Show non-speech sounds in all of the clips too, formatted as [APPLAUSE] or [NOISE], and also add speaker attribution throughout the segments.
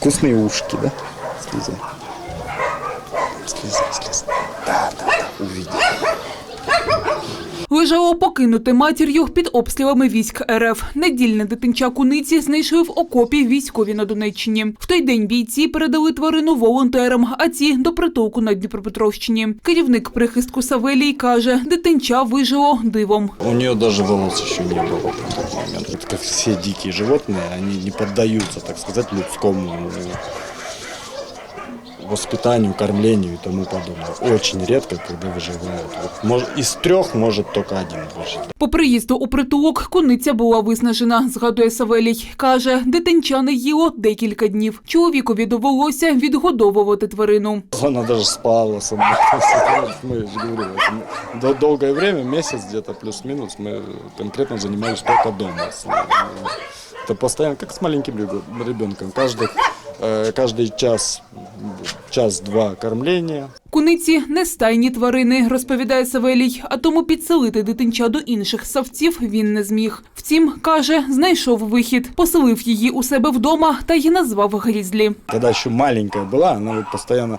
Speaker 1: Вкусные ушки, да? Слезай. Слезай, слезай. Да, да, да, увидел.
Speaker 2: Лежало покинуте матір'ю під обстрілами військ РФ. Недільне дитинча куниці знайшли в окопі військові на Донеччині. В той день бійці передали тварину волонтерам, а ці до притулку на Дніпропетровщині. Керівник прихистку Савелій каже, дитинча вижило дивом.
Speaker 1: У нее даже волос еще не было в тот момент. Это как все дикие животные, они не поддаются, так сказать, людскому воспитанию, кормлению и тому подобное. Очень редко, когда выживают. Вот, мож- из трех может только один выжить.
Speaker 2: По приїзду у притулок куниця була виснажена, згадує Савелій. Каже, дитинча не їло декілька днів. Чоловікові довелося відгодовувати тварину.
Speaker 1: Она даже спала со мной. Мы же говорили, это мы дол- долгое время, месяц где-то плюс-минус, мы конкретно занимались только дома. с ней. Это постоянно, как с маленьким ребё- ребенком. Каждый, э, каждый час, час-два кормления.
Speaker 2: Куниці не стайні тварини, розповідає Савелій, а тому підселити дитинча до інших савців він не зміг. Втім, каже, знайшов вихід, поселив її у себе вдома та й назвав Грізлі.
Speaker 1: Когда еще маленькая была, она вот постоянно,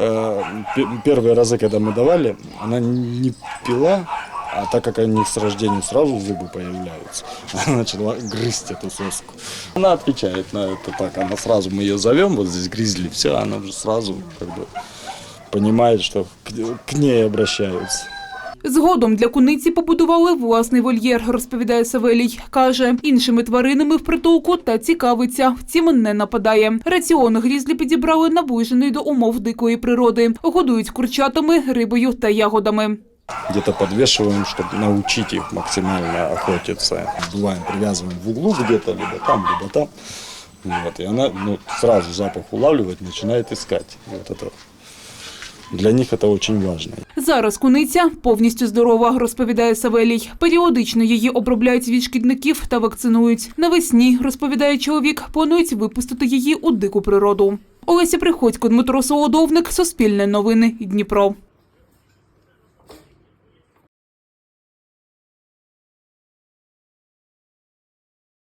Speaker 1: э, пе- первые разы, когда мы давали, она не пила, а так как они с рождения сразу зубы появляются, она [LAUGHS] начала грызть эту соску. Она отвечает на это так, она сразу, мы ее зовем, вот здесь гризли, все, она уже сразу как бы понимает, что к, к ней обращаются.
Speaker 2: Згодом для куниці побудували власний вольєр, розповідає Савелій. Каже, іншими тваринами в притулку та цікавиться, втім не нападає. Раціон грізлі підібрали наближений до умов дикої природи. Годують курчатами, рибою та ягодами.
Speaker 1: Где-то подвешиваем, чтобы научить их максимально охотиться. Бываем, привязываем в углу где-то, либо там, либо там. Вот, и она ну, сразу запах улавливает, начинает искать. И вот это для них это очень важно.
Speaker 2: Зараз куниця повністю здорова, розповідає Савелій. Періодично її обробляють від шкідників та вакцинують. Навесні, розповідає чоловік, планують випустити її у дику природу. Олеся Приходько, Дмитро Солодовник, Суспільне новини, Дніпро.